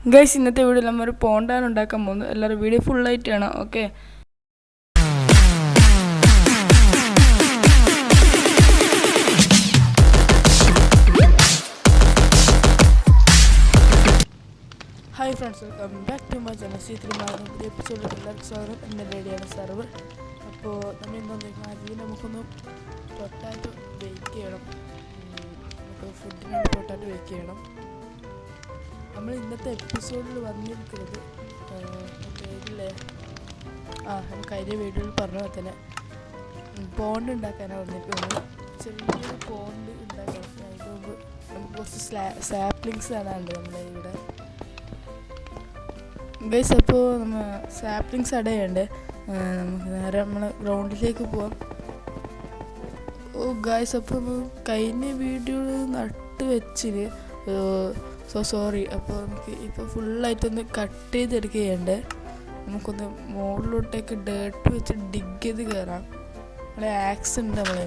Guys ഇന്നത്തെ video നമ്മൾ ഒരു പോണ്ടാണ് ഉണ്ടാക്കാൻ പോകുന്നത്. എല്ലാവരും വീഡിയോ ഫുള്ളായിട്ട് കാണാം okay hi friends welcome back to my channel C three മാറുന്ന പുതിയ എപ്പിസോഡിൽ എല്ലാവർക്കും സ്വാഗതം എന്റെ റെഡിയാണ് സെർവർ അപ്പോൾ നമ്മൾ എന്താ വന്നിരിക്കുന്നത് ആദ്യം നമുക്കൊന്ന് പൊട്ടാറ്റോ ബേക്ക് ചെയ്യണം. നമുക്ക് ഫുഡിന് പൊട്ടാറ്റോ ബേക്ക് ചെയ്യണം. നമ്മൾ ഇന്നത്തെ എപ്പിസോഡിൽ വന്നിരിക്കുന്നത് പേരില്ലേ ആ നമുക്ക് അതിന്റെ വീഡിയോയിൽ പറഞ്ഞ പോലെ തന്നെ. പോണ്ട് ഉണ്ടാക്കാനാണ് വന്നിരിക്കുന്നത്. ചെറിയൊരു പോണ്ട് ഉണ്ടാക്കണം. അതിന് മുമ്പ് നമുക്ക് കുറച്ച് സ്ലാ സാപ്ലിങ്സ് കാണാനുണ്ട് നമ്മുടെ ഇവിടെ. ഗൈസ് അപ്പോൾ നമ്മൾ സാപ്ലിങ്സ് അടയുണ്ട് നമുക്ക് നേരെ നമ്മൾ ഗ്രൗണ്ടിലേക്ക് പോവാം. ഓ ഗായ്സ് അപ്പോൾ കഴിഞ്ഞ വീഡിയോ നട്ട് വെച്ചിന് സോ സോറി അപ്പോൾ നമുക്ക് ഇപ്പോൾ ഫുള്ളായിട്ടൊന്ന് കട്ട് ചെയ്തെടുക്കുകയുണ്ട്. നമുക്കൊന്ന് മുകളിലോട്ടേക്ക് ഡേർട്ട് വെച്ച് ഡിഗ് ചെയ്ത് കയറാം നമ്മളെ ആക്സ് ഉണ്ട് നമ്മളെ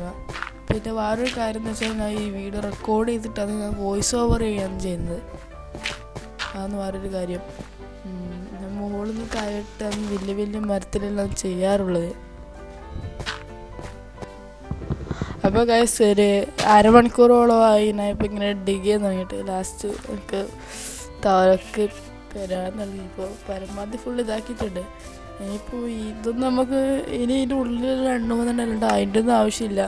പിന്നെ വേറൊരു കാര്യം എന്ന് വെച്ചാൽ ഞാൻ ഈ വീഡിയോ റെക്കോർഡ് ചെയ്തിട്ടാണ് ഞാൻ വോയിസ് ഓവർ ചെയ്യാണ് ചെയ്യുന്നത്. അതാണ് വേറൊരു കാര്യം. മുകളിൽ നിന്ന് താഴോട്ടാണ് വലിയ വലിയ മരത്തിലെല്ലാം ചെയ്യാറുള്ളത്. അപ്പോൾ ഗൈസ് ഒരു അരമണിക്കൂറോളമായി ഞാൻ ഇപ്പം ഇങ്ങനെ ഡിഗ് ചെയ്യാൻ തുടങ്ങിയിട്ട്. ലാസ്റ്റ് എനിക്ക് തവരക്ക് വരാൻ തുടങ്ങി ഇപ്പോൾ പരമാവധി ഫുൾ ഇതാക്കിയിട്ടുണ്ട്. ഇനിയിപ്പോൾ ഇതൊന്നും നമുക്ക് ഇനി ഇതിന്റെ ഉള്ളിൽ രണ്ട് മൂന്നെണ്ണമുണ്ട് അതിന്റെ ഒന്നും ആവശ്യമില്ല.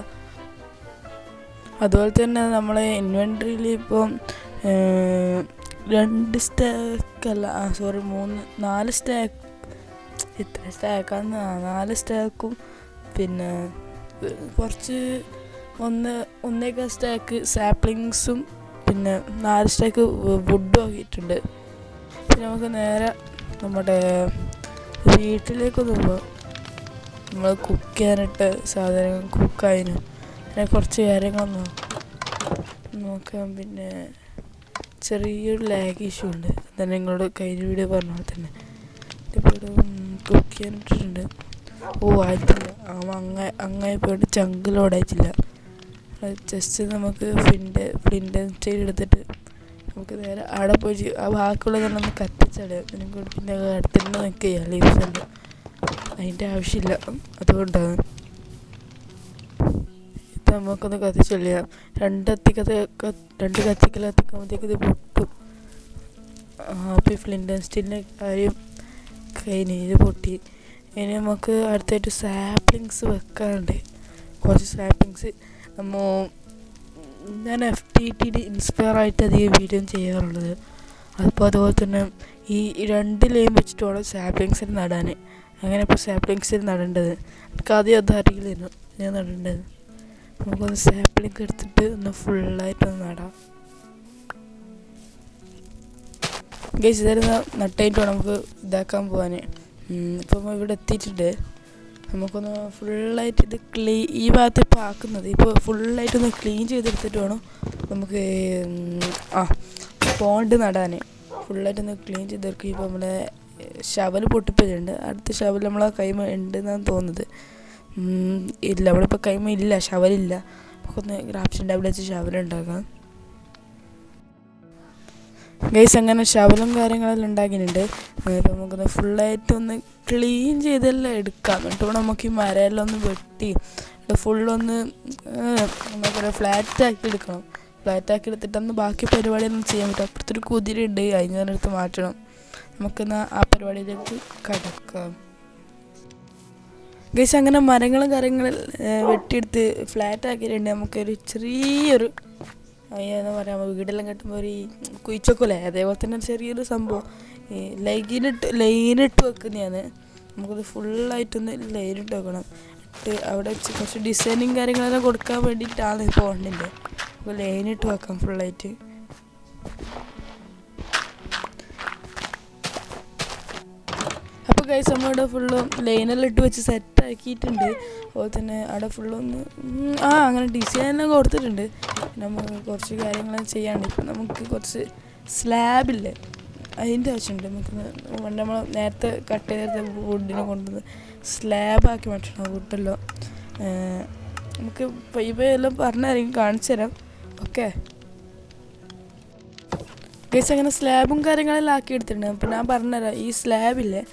അതുപോലെ തന്നെ നമ്മളെ ഇൻവെൻട്രിയിൽ ഇപ്പം രണ്ട് സ്റ്റാക്കല്ല അല്ല സോറി മൂന്ന് നാല് സ്റ്റാക്ക് ഇത്ര സ്റ്റാക്കാന്ന് നാല് സ്റ്റാക്കും പിന്നെ കുറച്ച് ഒന്ന് ഒന്നേക്കാൾ സ്റ്റാക്ക് സാപ്ലിങ്സും പിന്നെ നാല് സ്റ്റാക്ക് വുഡും ആക്കിയിട്ടുണ്ട്. പിന്നെ നമുക്ക് നേരെ നമ്മുടെ വീട്ടിലേക്കൊന്ന് പോവാം. നമ്മൾ കുക്ക് ചെയ്യാനിട്ട് സാധനങ്ങൾ കുക്കായതിനും പിന്നെ കുറച്ച് കാര്യങ്ങളൊന്നും നോക്കാം. പിന്നെ ചെറിയൊരു ലാഗ് ഇഷ്യൂ ഉണ്ട്. തന്നെ നിങ്ങളോട് കഴിഞ്ഞ വീഡിയോ പറഞ്ഞ പോലെ തന്നെ. ഇപ്പോൾ കുക്ക് ചെയ്യാനിട്ടിട്ടുണ്ട്. ഓ ആയിട്ടില്ല. അവൻ അങ്ങ പോയിട്ട് ചങ്കിലോടായിട്ടില്ല ജസ്റ്റ് നമുക്ക് ഫ്ലിന്റെ ഫ്ലിന്റെ സ്റ്റൈൽ എടുത്തിട്ട് നമുക്ക് നേരെ അവിടെ പോയി ആ ബാക്കിയുള്ളതെല്ലാം ഒന്ന് കത്തിച്ചടയാം പിന്നെ കൂടി പിന്നെ അടുത്തിട്ട് നിൽക്കുക എല്ലാം അതിന്റെ ആവശ്യമില്ല. അതുകൊണ്ടാണ്. ഇത് നമുക്കൊന്ന് കത്തിച്ചൊള്ളിയാം. രണ്ട് കത്തിക്കത്ത് രണ്ട് കത്തിക്കൽ കത്തിക്കുമ്പോഴത്തേക്ക് ഇത് പൊട്ടും. ഹാപ്പി ഫ്ലിന്റ് സ്റ്റീലിന്റെ കാര്യം കഴിഞ്ഞ് ഇത് പൊട്ടി. ഇനി നമുക്ക് അടുത്തായിട്ട് സാപ്ലിങ്സ് വെക്കാനുണ്ട്. കുറച്ച് സാപ്ലിങ്സ് നമ്മ ഞാൻ എഫ് ടി ടി ഇൻസ്പയർ ആയിട്ട് അധികം വീഡിയോ ചെയ്യാറുള്ളത്. അപ്പോൾ അതുപോലെ തന്നെ ഈ രണ്ട് ലൈൻ വെച്ചിട്ട് സാപ്ലിങ്സിൽ നടാൻ അങ്ങനെ ഇപ്പോൾ സാപ്ലിങ്സിൽ നടേണ്ടത്. എനിക്ക് ആദ്യം അത് ഞാൻ നടേണ്ടത്. നമുക്കൊന്ന് സാപ്ലിങ് എടുത്തിട്ട് ഒന്ന് ഫുള്ളായിട്ടൊന്ന് നടാം. ഗൈസ് ഇതായിരുന്നു നട്ടായിട്ട് വേണം നമുക്ക് ഇതാക്കാൻ പോകാൻ ഇപ്പം ഇവിടെ എത്തിയിട്ടുണ്ട്. നമുക്കൊന്ന് ഫുള്ളായിട്ട് ഇത് ക്ലീ ഈ ഭാഗത്ത് ഇപ്പോൾ ആക്കുന്നത്. ഇപ്പോൾ ഫുള്ളായിട്ടൊന്ന് ക്ലീൻ ചെയ്തെടുത്തിട്ട് വേണം നമുക്ക് ആ പോണ്ട് നടാൻ ഫുള്ളായിട്ടൊന്ന് ക്ലീൻ ചെയ്തെടുക്കുക. ഇപ്പോൾ നമ്മുടെ ശവൽ പൊട്ടിപ്പോയിട്ടുണ്ട്. അടുത്ത ശവൽ നമ്മളെ കൈമ ഉണ്ടെന്നാണ് തോന്നുന്നത്. ഇല്ല നമ്മളിപ്പോൾ കൈമ ഇല്ല ശവലില്ല നമുക്കൊന്ന് അവിടെ വെച്ച് ശവലുണ്ടാക്കാം ഗൈസ് അങ്ങനെ ശവലും കാര്യങ്ങളെല്ലാം ഉണ്ടാക്കിയിട്ടുണ്ട്. ഇപ്പം നമുക്കൊന്ന് ഫുള്ളായിട്ട് ഒന്ന് ക്ലീൻ ചെയ്തെല്ലാം എടുക്കാം. എന്നിട്ട് നമുക്ക് ഈ മരമെല്ലാം ഒന്ന് വെട്ടി ഫുള്ളൊന്ന് നമുക്കൊരു ഫ്ലാറ്റ് ആക്കി എടുക്കണം. ഫ്ലാറ്റ് ആക്കി എടുത്തിട്ടൊന്ന് ബാക്കി പരിപാടിയൊന്നും ചെയ്യാൻ പറ്റും അപ്പുറത്തൊരു കുതിര ഉണ്ട് അതിന് അടുത്ത് മാറ്റണം. നമുക്കെന്നാ ആ പരിപാടിയിലേക്ക് കടക്കാം. ഗൈസ് അങ്ങനെ മരങ്ങളും കാര്യങ്ങളും വെട്ടിയെടുത്ത് ഫ്ലാറ്റ് ആക്കിയിട്ടുണ്ട് നമുക്കൊരു ചെറിയൊരു എന്താ പറയുക വീടെല്ലാം കെട്ടുമ്പോൾ ഒരു കുയിച്ചൊക്കല്ലേ അതേപോലെ തന്നെ ചെറിയൊരു സംഭവം. ഈ ലൈനിട്ട് ലൈനിട്ട് വെക്കുന്നതാണ്. നമുക്കത് ഫുള്ളായിട്ടൊന്ന് ലൈനിട്ട് വെക്കണം ഇട്ട് അവിടെ വെച്ച് കുറച്ച് ഡിസൈനിങ് കാര്യങ്ങളെല്ലാം കൊടുക്കാൻ വേണ്ടിയിട്ടാണ് പോണ്ടിന്റെ അപ്പോൾ ലൈനിട്ട് വെക്കാം ഫുള്ളായിട്ട്. അപ്പോൾ നമ്മൾ ഇവിടെ ഫുള്ളും ലൈനെല്ലാം ഇട്ട് വെച്ച് സെറ്റ് ആക്കിയിട്ടുണ്ട്. അതുപോലെ തന്നെ അവിടെ ഫുള്ളൊന്ന് ആ അങ്ങനെ ഡിസൈനെല്ലാം കൊടുത്തിട്ടുണ്ട്. നമുക്ക് കുറച്ച് കാര്യങ്ങൾ ചെയ്യാണ്ട് ഇപ്പം നമുക്ക് കുറച്ച് സ്ലാബില്ലേ അതിന്റെ ആവശ്യമുണ്ട്. നമുക്ക് നമ്മൾ നേരത്തെ കട്ട് ചെയ്ത വുഡിനെ കൊണ്ടുവന്ന് സ്ലാബാക്കി മാറ്റണം. വുഡെല്ലാം നമുക്ക് പൈപ്പെല്ലാം പറഞ്ഞായിരിക്കും കാണിച്ചു തരാം. ഓക്കെ? ഗൈസ് അങ്ങനെ സ്ലാബും കാര്യങ്ങളെല്ലാം ആക്കി എടുത്തിട്ടുണ്ട്. അപ്പം ഞാൻ പറഞ്ഞുതരാം ഈ സ്ലാബില്ലേ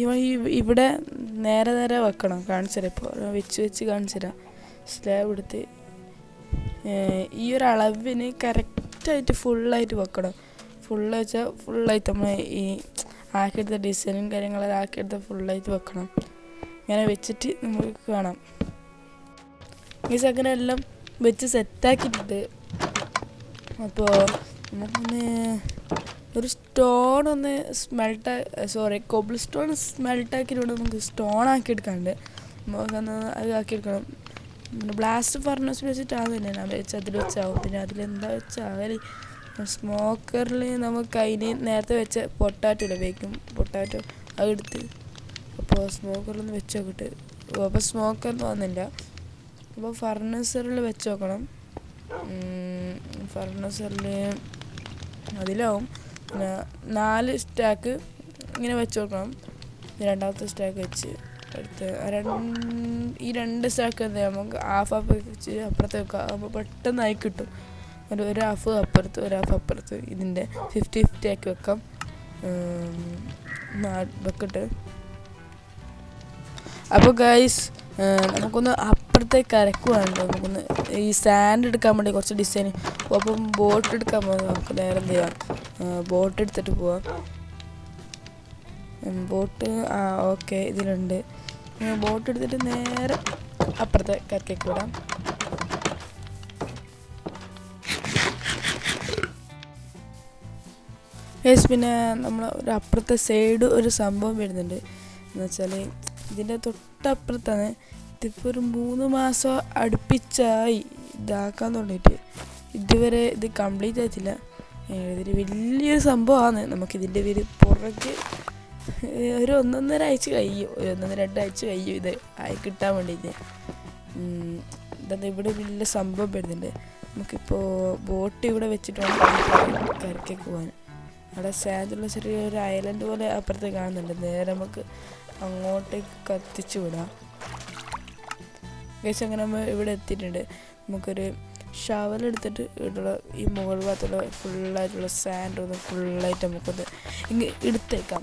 ഇവ ഇവിടെ നേരെ നേരെ വെക്കണം കാണിച്ചു തരാം ഇപ്പോൾ വെച്ച് വെച്ച് കാണിച്ചു തരാം സ്ലാബ് എടുത്ത്. ഈ ഒരു അളവിന് കറക്റ്റായിട്ട് ഫുള്ളായിട്ട് വെക്കണം. ഫുള്ള് വെച്ചാൽ ഫുള്ളായിട്ട് നമ്മൾ ഈ ആക്കിയെടുത്ത ഡിസൈനും കാര്യങ്ങളെല്ലാം ആക്കിയെടുത്ത ഫുള്ളായിട്ട് വെക്കണം. ഇങ്ങനെ വെച്ചിട്ട് നമുക്ക് കാണാം. ഈ അങ്ങനെ എല്ലാം വെച്ച് സെറ്റാക്കിയിട്ടുണ്ട് അപ്പോൾ നമുക്കൊന്ന് ഒരു സ്റ്റോൺ ഒന്ന് സ്മെൽട്ട് സോറി കോബിൾ സ്റ്റോൺ സ്മെൽട്ടാക്കിയിട്ട് നമുക്ക് സ്റ്റോൺ ആക്കി എടുക്കാണ്ട് നമുക്കൊന്ന് അത് ആക്കിയെടുക്കണം പിന്നെ ബ്ലാസ്റ്റ് ഫർണസിൽ വെച്ചിട്ടാകുന്നില്ല ഞാൻ വെച്ച് അതിൽ വെച്ചാവും. പിന്നെ അതിലെന്താ വെച്ചാൽ സ്മോക്കറിൽ നമുക്ക് അതിന് നേരത്തെ വെച്ച പൊട്ടാറ്റോ ഇല്ല ബേക്കും പൊട്ടാറ്റോ അത് എടുത്ത് അപ്പോൾ സ്മോക്കറിലൊന്ന് വെച്ച് നോക്കിട്ട് അപ്പോൾ സ്മോക്കർ വന്നില്ല. അപ്പോൾ ഫർണസറിൽ വെച്ച് നോക്കണം. ഫർണസറിൽ അതിലാവും. പിന്നെ നാല് സ്റ്റാക്ക് ഇങ്ങനെ വെച്ച് കൊടുക്കണം. രണ്ടാമത്തെ സ്റ്റാക്ക് വെച്ച് അടുത്ത് ഈ രണ്ട് സ്റ്റാക്ക് എന്താ നമുക്ക് ഹാഫ് ഹാഫ് വെച്ച് അപ്പുറത്ത് വെക്കാം. അപ്പോൾ പെട്ടെന്നായി കിട്ടും. ഒരു ഒരു ഹാഫ് അപ്പുറത്ത് ഒരു ഹാഫ് അപ്പുറത്ത് ഇതിന്റെ ഫിഫ്റ്റി ഫിഫ്റ്റി ആക്കി വെക്കാം. ബക്കറ്റ് അപ്പോൾ ഗൈസ് നമുക്കൊന്ന് അപ്പുറത്തേക്ക് കരക്കുവാണല്ലോ നമുക്കൊന്ന് ഈ സാൻഡ് എടുക്കാൻ വേണ്ടി കുറച്ച് ഡിസൈൻ അപ്പം ബോട്ട് എടുക്കാൻ പോകുന്നത് നമുക്ക് നേരെ എന്ത് ചെയ്യാം? ബോട്ട് എടുത്തിട്ട് പോവാം. ബോട്ട് ആ ഓക്കെ ഇതിലുണ്ട്. ബോട്ട് എടുത്തിട്ട് നേരെ അപ്പുറത്തെ കരക്കേക്ക് വിടാം. യെസ് പിന്നെ നമ്മൾ ഒരു അപ്പുറത്തെ സൈഡ് ഒരു സംഭവം വരുന്നുണ്ട്. എന്ന് വെച്ചാൽ ഇതിന്റെ തൊട്ടപ്പുറത്താണ്. ഇതിപ്പോൾ ഒരു മൂന്ന് മാസം അടുപ്പിച്ചായി ഇതാക്കാൻ തുടങ്ങിയിട്ട്. ഇതുവരെ ഇത് കംപ്ലീറ്റ് ആയിട്ടില്ല. ഇതൊരു വലിയൊരു സംഭവമാണ് നമുക്കിതിന്റെ പേര് പുറകെ ഒരു ഒന്നൊന്നര ആഴ്ച കഴിയും. ഒരു ഒന്നൊന്നര രണ്ടാഴ്ച കഴിയും ഇത് ആയി കിട്ടാൻ വേണ്ടിയിട്ട്. എന്താ ഇവിടെ വലിയ സംഭവം വരുന്നുണ്ട്. നമുക്കിപ്പോൾ ബോട്ട് ഇവിടെ വെച്ചിട്ട് വേണം കരക്കേക്ക് പോകാൻ. അവിടെ സാൻഡുള്ള ചെറിയൊരു ഐലൻഡ് പോലെ അപ്പുറത്ത് കാണുന്നുണ്ട്. നേരെ നമുക്ക് അങ്ങോട്ടേക്ക് കത്തിച്ചു വിടാം. ഗൈസ് അങ്ങനെ നമ്മൾ ഇവിടെ എത്തിയിട്ടുണ്ട്. നമുക്കൊരു ഷവൽ എടുത്തിട്ട് ഇവിടെയുള്ള ഈ മുകൾ ഭാഗത്തുള്ള ഫുള്ളായിട്ടുള്ള സാൻഡ് ഒന്ന് ഫുള്ളായിട്ട് നമുക്കൊന്ന് ഇങ്ങ് എടുത്തേക്കാം.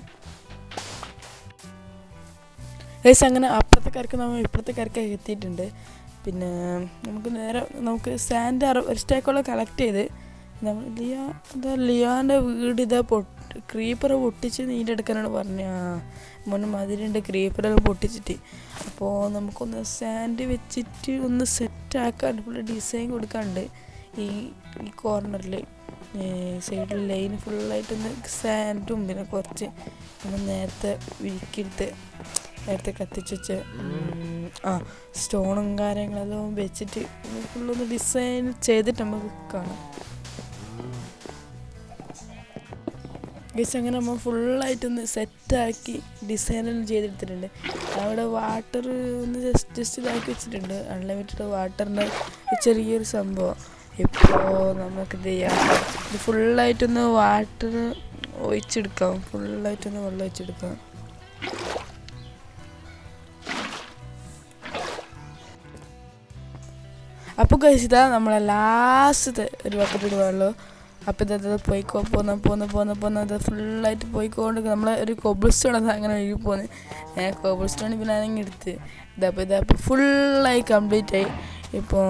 ഗൈസ് അങ്ങനെ അപ്പുറത്തെ കരക്ക് നമ്മൾ ഇപ്പുറത്തെ കരക്ക് എത്തിയിട്ടുണ്ട്. പിന്നെ നമുക്ക് നേരെ നമുക്ക് സാൻഡ് അറ ഒരു സ്റ്റേക്കോളം കളക്ട് ചെയ്ത് നമ്മൾ ലിയ എന്താ ലിയാന്റെ വീട് ഇതാ പൊട്ട് ക്രീപ്പർ പൊട്ടിച്ച് നീന്റെ എടുക്കാനാണ് പറഞ്ഞത്. ആ മുന്നേ മതിലുണ്ട് ക്രീപ്പറെല്ലാം പൊട്ടിച്ചിട്ട്. അപ്പോൾ നമുക്കൊന്ന് സാൻഡ് വെച്ചിട്ട് ഒന്ന് സെറ്റ് ആക്കാൻ ഫുള്ള് ഡിസൈൻ കൊടുക്കാണ്ട് ഈ ഈ കോർണറിൽ സൈഡിൽ ലൈൻ ഫുള്ളായിട്ടൊന്ന് സാൻഡും പിന്നെ കുറച്ച് നമ്മൾ നേരത്തെ വിരിക്കെടുത്ത് നേരത്തെ കത്തിച്ച് വെച്ച ആ സ്റ്റോണും കാര്യങ്ങളെല്ലാം വെച്ചിട്ട് ഫുള്ളൊന്ന് ഡിസൈൻ ചെയ്തിട്ട് നമുക്ക് കാണാം. ഗസ് അങ്ങനെ നമ്മൾ ഫുള്ളായിട്ടൊന്ന് സെറ്റാക്കി ഡിസൈനൊന്നും ചെയ്തെടുത്തിട്ടുണ്ട്. അവിടെ വാട്ടർ ഒന്ന് ജസ്റ്റ് ജസ്റ്റ് ഇതാക്കി വെച്ചിട്ടുണ്ട്. അൺലിമിറ്റഡ് വാട്ടറിന്റെ ചെറിയൊരു സംഭവം. ഇപ്പോൾ നമുക്ക് ചെയ്യാം? ഇത് ഫുള്ളായിട്ടൊന്ന് വാട്ടർ ഒഴിച്ചെടുക്കാം. ഫുള്ളായിട്ടൊന്ന് വെള്ളം ഒഴിച്ചെടുക്കാം. അപ്പോൾ കഴിച്ചിട്ടാ നമ്മളെ ലാസ്റ്റത്തെ ഒരു ബക്കറ്റ് ഇടുകയുള്ളൂ അപ്പോൾ ഇത് പോയിക്കോ പോന്ന പോന്ന പോന്ന പോന്ന അത് ഫുള്ളായിട്ട് പോയിക്കൊണ്ട് നമ്മളെ ഒരു കോബിൾ സ്റ്റോൺ അത് അങ്ങനെ ഒഴുകി പോന്ന്. ഞാൻ കോബിൾ സ്റ്റോൺ പിന്നെ ആണെങ്കിൽ എടുത്ത്. ഇതപ്പോൾ ഇതപ്പോൾ ഫുള്ളായി കംപ്ലീറ്റ് ആയി. ഇപ്പോൾ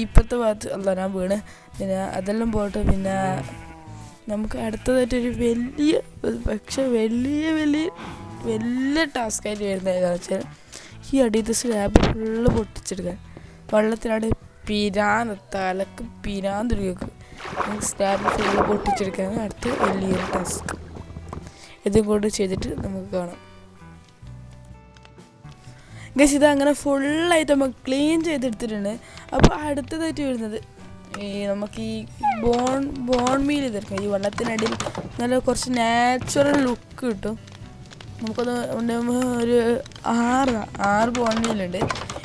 ഇപ്പോഴത്തെ ഭാഗത്ത് അല്ല ഞാൻ വീണ്. പിന്നെ അതെല്ലാം പോട്ടെ പിന്നെ നമുക്ക് അടുത്തതായിട്ടൊരു വലിയ പക്ഷെ വലിയ വലിയ വലിയ ടാസ്ക്കായിട്ട് വരുന്നത് ഏതാണെന്ന് വെച്ചാൽ ഈ അടിയത്തെ സ്ലാബ് ഫുള്ള് പൊട്ടിച്ചെടുക്കാൻ. വെള്ളത്തിലാണ് പിരാന്ത് തലക്ക് പിരാന്ത് സ്ലാബ് ഫുള്ള് പൊട്ടിച്ചെടുക്കാൻ അടുത്ത വലിയൊരു ടാസ്ക് ഇതും കൊണ്ട് ചെയ്തിട്ട് നമുക്ക് കാണാം. ഗസ് ഇത് അങ്ങനെ ഫുള്ളായിട്ട് നമുക്ക് ക്ലീൻ ചെയ്തെടുത്തിട്ടുണ്ട്. അപ്പോൾ അടുത്തതായിട്ട് വരുന്നത് ഈ നമുക്ക് ഈ ബോൺ ബോൺ മീൽ ചെയ്തെടുക്കാം. ഈ വെള്ളത്തിനടിയിൽ നല്ല കുറച്ച് നാച്ചുറൽ ലുക്ക് കിട്ടും. നമുക്കത് ഒരു ആറ് ആറ് ബോൺ മീലുണ്ട്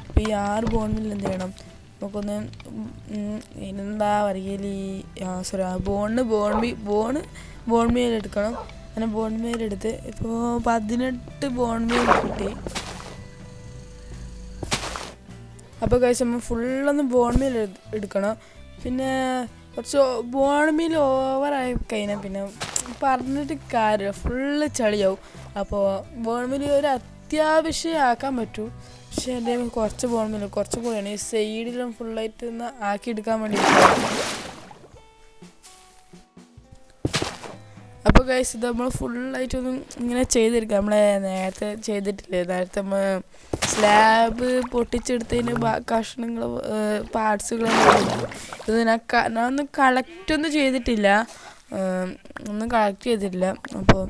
അപ്പോൾ ഈ ആറ് ബോൺ മീൽ എന്ത് ചെയ്യണം? നമുക്കൊന്ന് എന്താ പറയുക ഈ sorry ബോണിന് bone me bone bone meal എടുക്കണം. അങ്ങനെ ബോൺ മീൽ എടുത്ത് ഇപ്പോൾ പതിനെട്ട് ബോൺ മീൽ കിട്ടി. അപ്പോൾ കഴിച്ച് നമ്മൾ ഫുള്ളൊന്ന് ബോൺ മീൽ എടുക്കണം. പിന്നെ കുറച്ച് ബോൺമീൽ ഓവറായി കഴിഞ്ഞാൽ പിന്നെ പറഞ്ഞിട്ട് കാര്യമില്ല. ഫുള്ള് ചളിയാവും. അപ്പോൾ ബോൺമീൽ ഒരു അത്യാവശ്യം ആക്കാൻ പറ്റും. പക്ഷെ എന്റെ കുറച്ച് പോകണമെന്നില്ല. കുറച്ച് കൂടെയാണ് ഈ സൈഡിലും ഫുള്ളായിട്ട് ഒന്ന് ആക്കി എടുക്കാൻ വേണ്ടി അപ്പോൾ ഗൈസ് ഇത് നമ്മൾ ഫുള്ളായിട്ടൊന്നും ഇങ്ങനെ ചെയ്തെടുക്കാം നമ്മളെ നേരത്തെ ചെയ്തിട്ടില്ലേ? നേരത്തെ നമ്മൾ സ്ലാബ് പൊട്ടിച്ചെടുത്തതിന് കഷ്ണങ്ങൾ പാർട്സുകളൊന്നും ഇത് ഞാൻ ഞാൻ ഒന്നും കളക്റ്റ് ഒന്നും ചെയ്തിട്ടില്ല. ഒന്നും കളക്ട് ചെയ്തിട്ടില്ല. അപ്പോൾ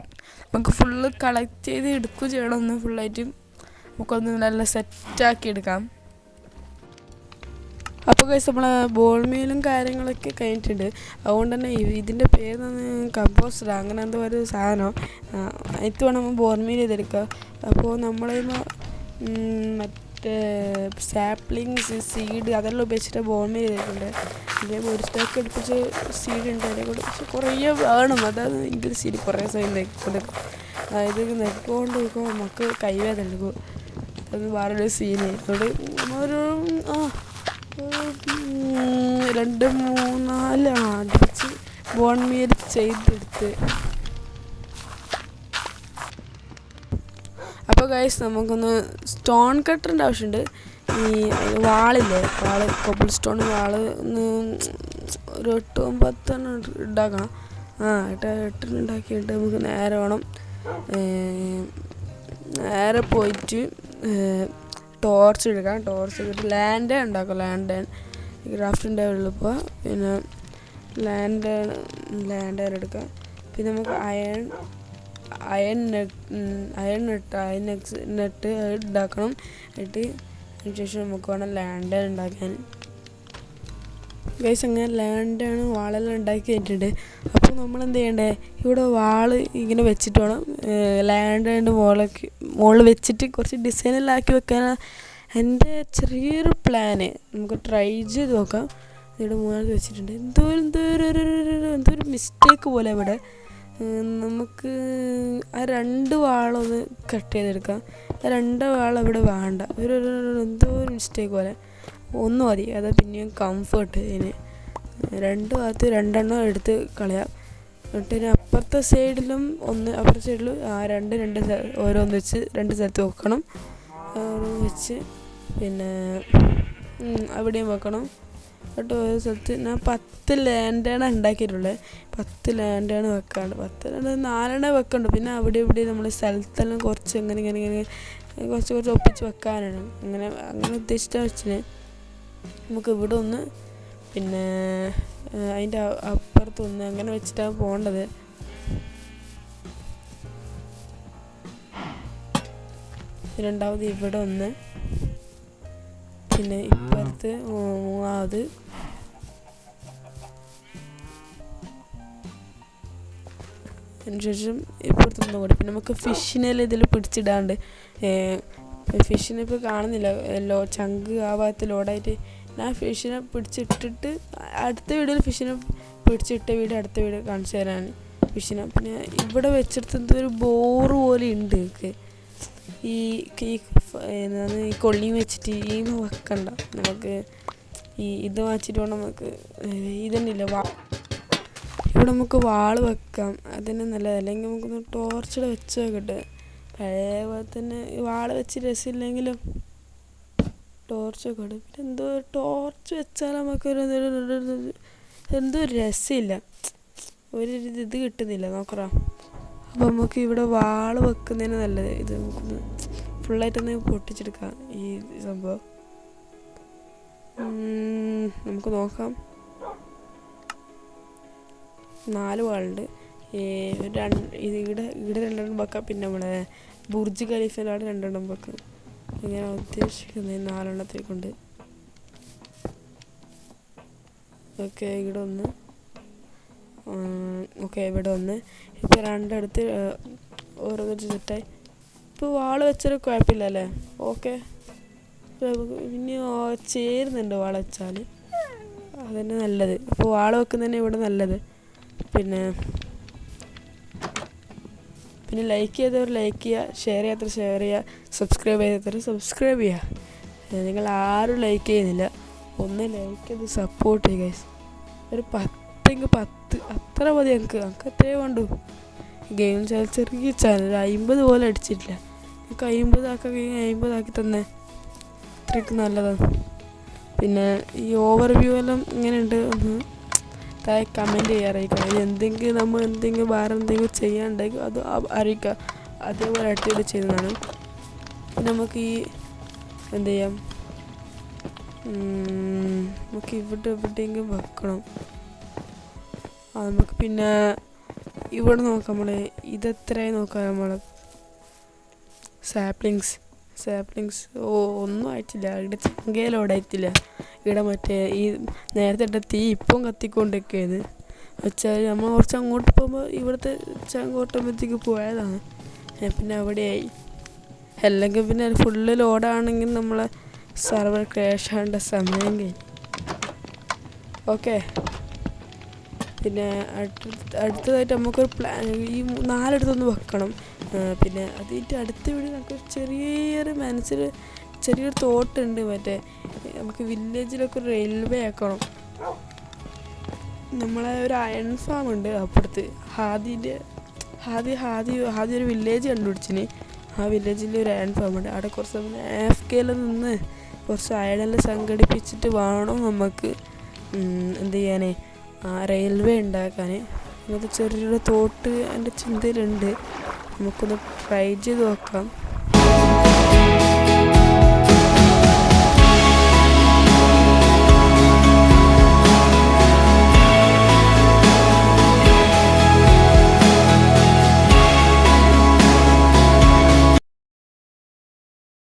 നമുക്ക് ഫുള്ള് കളക്ട് ചെയ്ത് എടുക്കുകയും ചെയ്യണം. ഒന്ന് ഫുള്ളായിട്ട് നമുക്കൊന്ന് നല്ല സെറ്റാക്കി എടുക്കാം. അപ്പോൾ കഴിച്ച് നമ്മൾ ബോൾമീലും കാര്യങ്ങളൊക്കെ കഴിഞ്ഞിട്ടുണ്ട്. അതുകൊണ്ട് തന്നെ ഇതിന്റെ പേര് കമ്പോസ്റ്റർ അങ്ങനെ എന്തോ ഒരു സാധനം. ഇത് വേണം നമ്മൾ ബോൾമീൽ ചെയ്തെടുക്കുക. അപ്പോൾ നമ്മൾ മറ്റേ സാപ്ലിങ്സ് സീഡ് അതെല്ലാം ഉപയോഗിച്ചിട്ട് ബോൾമീൽ ചെയ്തിട്ടുണ്ട്. ഇതേ ഒരു സ്റ്റോക്ക് എടുപ്പിച്ച് സീഡ് ഉണ്ട്. അതിനെ കൊണ്ട് പക്ഷെ കുറേ വേണം. അതാണ് എനിക്കൊരു സീഡ് കുറേ സമയം നെക്കൊണ്ട് അതായത് നെക്കൊണ്ട് നോക്കുമ്പോൾ നമുക്ക് കൈവേദന എടുക്കും. അത് വേറൊരു സീന് അതുകൊണ്ട് നമ്മളൊരു ആ ഒരു, രണ്ട് മൂന്നാൽ അടിച്ച് ബോൺ മീൽ ചെയ്തെടുത്ത്. അപ്പോൾ ഗൈസ് നമുക്കൊന്ന് സ്റ്റോൺ കട്ടറിന്റെ ആവശ്യമുണ്ട് ഈ വാളില്ലേ? വാൾ കൊബിൾ സ്റ്റോൺ വാൾ ഒന്ന് ഒരു എട്ടും പത്തെണ്ണം ഉണ്ടാക്കണം ആ എട്ട് എട്ടെണ്ണം ഉണ്ടാക്കിയിട്ട് നമുക്ക് നേരെ വേണം. നേരെ പോയിട്ട് ടോർച്ച് എടുക്കാം ടോർച്ച് എടുത്തിട്ട് ലാൻഡ് ഉണ്ടാക്കാം. ലാൻഡ് ക്രാഫ്റ്റിന്റെ ഉള്ളിപ്പോൾ പിന്നെ ലാൻഡ് ലാൻഡ് എടുക്കാം പിന്നെ നമുക്ക് iron iron iron net iron next net ഉണ്ടാക്കണം. എന്നിട്ട് അതിന് ശേഷം നമുക്ക് വേണം ലാൻഡ് ഉണ്ടാക്കാൻ. ഗൈസ് അങ്ങനെ ലാൻഡാണ് വാളെല്ലാം ഉണ്ടാക്കി കഴിഞ്ഞിട്ടുണ്ട് അപ്പോൾ നമ്മൾ എന്ത് ചെയ്യണ്ടേ? ഇവിടെ വാൾ ഇങ്ങനെ വെച്ചിട്ട് വേണം. ലാൻഡ് മുകളിലേക്ക് മുകളിൽ വെച്ചിട്ട് കുറച്ച് ഡിസൈനെല്ലാം ആക്കി വെക്കാനാണ് എന്റെ ചെറിയൊരു പ്ലാന് നമുക്ക് ട്രൈ ചെയ്ത് നോക്കാം. ഇവിടെ മുകളിൽ വെച്ചിട്ടുണ്ട്. എന്തോ എന്തോ എന്തോ ഒരു മിസ്റ്റേക്ക് പോലെ ഇവിടെ. നമുക്ക് ആ രണ്ട് വാളൊന്ന് കട്ട് ചെയ്തെടുക്കാം. ആ രണ്ട് വാൾ അവിടെ വേണ്ട. ഒരു- എന്തോ ഒരു മിസ്റ്റേക്ക് പോലെ. ഒന്ന് മതി അത് പിന്നെയും കംഫർട്ട് ഇതിന് രണ്ട് ഭാഗത്ത് രണ്ടെണ്ണം എടുത്ത് കളയാം. എന്നിട്ട് ഇനി അപ്പുറത്തെ സൈഡിലും ഒന്ന് അപ്പുറത്തെ സൈഡിലും ആ രണ്ട് രണ്ട് ഓരോന്ന് വെച്ച് രണ്ട് സ്ഥലത്ത് വെക്കണം. വെച്ച് പിന്നെ അവിടെയും വെക്കണം. എന്നിട്ട് ഓരോ സ്ഥലത്ത് ഞാൻ പത്ത് ലാൻഡാണ് ഉണ്ടാക്കിയിട്ടുള്ളത് പത്ത് ലാൻഡാണ് വെക്കാണ്ട്. പത്ത് ലാൻഡ് നാലെണ്ണം വെക്കണ്ട്. പിന്നെ അവിടെ ഇവിടെ നമ്മൾ സ്ഥലത്തെല്ലാം കുറച്ച് ഇങ്ങനെ ഇങ്ങനെ ഇങ്ങനെ കുറച്ച് കുറച്ച് ഒപ്പിച്ച് വെക്കാനാണ്. അങ്ങനെ അങ്ങനെ ഉദ്ദേശിച്ചാൽ വെച്ചിന് നമുക്ക് ഇവിടെ ഒന്ന് പിന്നെ അതിന്റെ അപ്പുറത്തൊന്ന് അങ്ങനെ വെച്ചിട്ടാണ് പോകേണ്ടത്. രണ്ടാമത് ഇവിടെ ഒന്ന്. പിന്നെ ഇപ്പുറത്ത് മൂന്നാമത്. അതിനുശേഷം ഇപ്പുറത്തൊന്നും കൂടി. പിന്നെ നമുക്ക് ഫിഷിനെല്ലാം ഇതിൽ പിടിച്ചിടാണ്ട് ഫിഷിനെ ഇപ്പോൾ കാണുന്നില്ല. ലോ ചങ്ക് ആ ഭാഗത്ത് ലോഡായിട്ട് ഞാൻ ഫിഷിനെ പിടിച്ചിട്ടിട്ട് അടുത്ത വീഡിയോയിൽ ഫിഷിനെ പിടിച്ചിട്ട വീഡിയോ അടുത്ത വീഡിയോ കാണിച്ചു തരാൻ ഫിഷിനെ പിന്നെ ഇവിടെ വെച്ചെടുത്ത് എന്തോ ഒരു ബോറ് പോലെ ഉണ്ട് എനിക്ക് ഈ എന്താണ് ഈ കൊള്ളി വെച്ചിട്ട് ഈ വെക്കണ്ട. നമുക്ക് ഈ ഇത് വാങ്ങിച്ചിട്ട് വേണം നമുക്ക് ഇതന്നില്ല വാ. ഇവിടെ നമുക്ക് വാൾ വെക്കാം. അതിന് നല്ലത്. അല്ലെങ്കിൽ നമുക്കൊന്ന് ടോർച്ചിടെ വെച്ച് നോക്കട്ടെ. പഴയ തന്നെ വാള വെച്ച് രസമില്ലെങ്കിലും ടോർച്ച് ഒക്കെ ഇടും. പിന്നെ എന്തോ ടോർച്ച് വെച്ചാൽ നമുക്കൊരു എന്തോ രസമില്ല. ഒരു ഇത് കിട്ടുന്നില്ല. നോക്കറാം അപ്പോൾ നമുക്ക് ഇവിടെ വാൾ വെക്കുന്നതിന് നല്ലത് ഇത് നമുക്കൊന്ന് ഫുള്ളായിട്ടൊന്ന് പൊട്ടിച്ചെടുക്കാം ഈ സംഭവം. നമുക്ക് നോക്കാം. നാല് വാളുണ്ട്. രണ്ട് ഇവിടെ ഇവിടെ രണ്ടെണ്ണം വെക്കാം. പിന്നെ നമ്മളെ ബുർജ് ഖലീഫയിലാണ് രണ്ടെണ്ണം വെക്കാം. ഇങ്ങനെ ഉദ്ദേശിക്കുന്നത് നാലെണ്ണത്തിൽ കൊണ്ട് ഓക്കെ ഇവിടെ ഒന്ന്. ഓക്കെ ഇവിടെ ഒന്ന്. ഇപ്പോൾ രണ്ടിടത്ത് ഓരോ സെറ്റായി. ഇപ്പോൾ വാൾ വെച്ചൊരു കുഴപ്പമില്ല അല്ലേ ഓക്കെ പിന്നെ ചേരുന്നുണ്ട് വാള വെച്ചാൽ അതന്നെ നല്ലത്. ഇപ്പോൾ വാൾ വെക്കുന്നതന്നെ ഇവിടെ നല്ലത്. പിന്നെ പിന്നെ ലൈക്ക് ചെയ്തവർ ലൈക്ക് ചെയ്യുക ഷെയർ ചെയ്യാത്തവർ ഷെയർ ചെയ്യുക സബ്സ്ക്രൈബ് ചെയ്യാത്തവർ സബ്സ്ക്രൈബ് ചെയ്യുക. നിങ്ങൾ ആരും ലൈക്ക് ചെയ്യുന്നില്ല. ഒന്ന് ലൈക്ക് ചെയ്ത് സപ്പോർട്ട് ചെയ്യുക ഒരു പത്തെങ്കിൽ പത്ത്. അത്ര മതി ഞങ്ങൾക്ക്. ഞങ്ങൾക്ക് അത്രേ വേണ്ടു. ഗെയിം ചാനൽ ചെറിയ ചാനൽ. അമ്പത് പോലെ അടിച്ചിട്ടില്ല. ഞങ്ങൾക്ക് അമ്പതാക്കാൻ കഴിഞ്ഞാൽ അമ്പതാക്കി തന്നെ. അത്രയ്ക്ക് നല്ലതാണ്. പിന്നെ ഈ ഓവർ വ്യൂ എല്ലാം ഇങ്ങനെയുണ്ട് ഒന്ന് താഴെ കമന്റ് ചെയ്യാറിയിക്കാം ഇനി എന്തെങ്കിലും നമ്മൾ എന്തെങ്കിലും വേറെ എന്തെങ്കിലും ചെയ്യാനുണ്ടെങ്കിൽ അത് അറിയിക്കുക. അതേപോലെ അടുത്തിട്ട് ചെയ്യുന്നതാണ്. നമുക്ക് ഈ എന്ത് ചെയ്യാം? നമുക്ക് ഇവിടെ എവിടെയെങ്കിലും വെക്കണം. ആ നമുക്ക് പിന്നെ ഇവിടെ നോക്കാം. നമ്മൾ ഇതെത്രയായി നോക്കാം നമ്മൾ സാപ്ലിങ്സ് സാപ്ലിങ്സ് ഓ ഒന്നും ആയിട്ടില്ല. ഇവിടെ ചങ്കയിലോടായിട്ടില്ല ഇവിടെ മറ്റേ ഈ നേരത്തെ ഇട്ട തീ ഇപ്പം കത്തിക്കൊണ്ടിരിക്കുകയാണ്. വെച്ചാൽ നമ്മൾ കുറച്ച് അങ്ങോട്ട് പോകുമ്പോൾ ഇവിടുത്തെ ചങ്കോട്ടമ്പത്തേക്ക് പോയതാണ്. ഞാൻ പിന്നെ അവിടെയായി. അല്ലെങ്കിൽ പിന്നെ ഫുള്ള് ലോഡാണെങ്കിൽ നമ്മളെ സർവർ ക്രാഷ് ആവേണ്ട സമയം കഴിഞ്ഞു. ഓക്കെ പിന്നെ അടുത്ത അടുത്തതായിട്ട് നമുക്കൊരു പ്ലാൻ ഈ നാലെടുത്തൊന്ന് വെക്കണം. പിന്നെ അതിന്റെ അടുത്ത വീട് നമുക്ക് ചെറിയൊരു മനസ്സിൽ ചെറിയൊരു തോട്ടുണ്ട് മറ്റേ നമുക്ക് വില്ലേജിലൊക്കെ ഒരു റെയിൽവേ ആക്കണം. നമ്മളെ ഒരു അയൺ ഫാം ഉണ്ട് അപ്പുറത്ത്. ഹാദിന്റെ ഹാദി ഹാദി ഹാദി ഒരു വില്ലേജ് കണ്ടുപിടിച്ചിന്. ആ വില്ലേജിൽ ഒരു അയൺ ഫാം ഉണ്ട്. അവിടെ കുറച്ച് എഫ് കെയിൽ നിന്ന് കുറച്ച് അയണെല്ലാം സംഘടിപ്പിച്ചിട്ട് വേണം നമുക്ക് എന്ത് ചെയ്യാനേ? ആ റെയിൽവേ ഉണ്ടാക്കാൻ അങ്ങനത്തെ ചെറിയൊരു തോട്ട് എന്റെ ചിന്തയിലുണ്ട്. നമുക്കൊന്ന് ട്രൈ ചെയ്ത് നോക്കാം.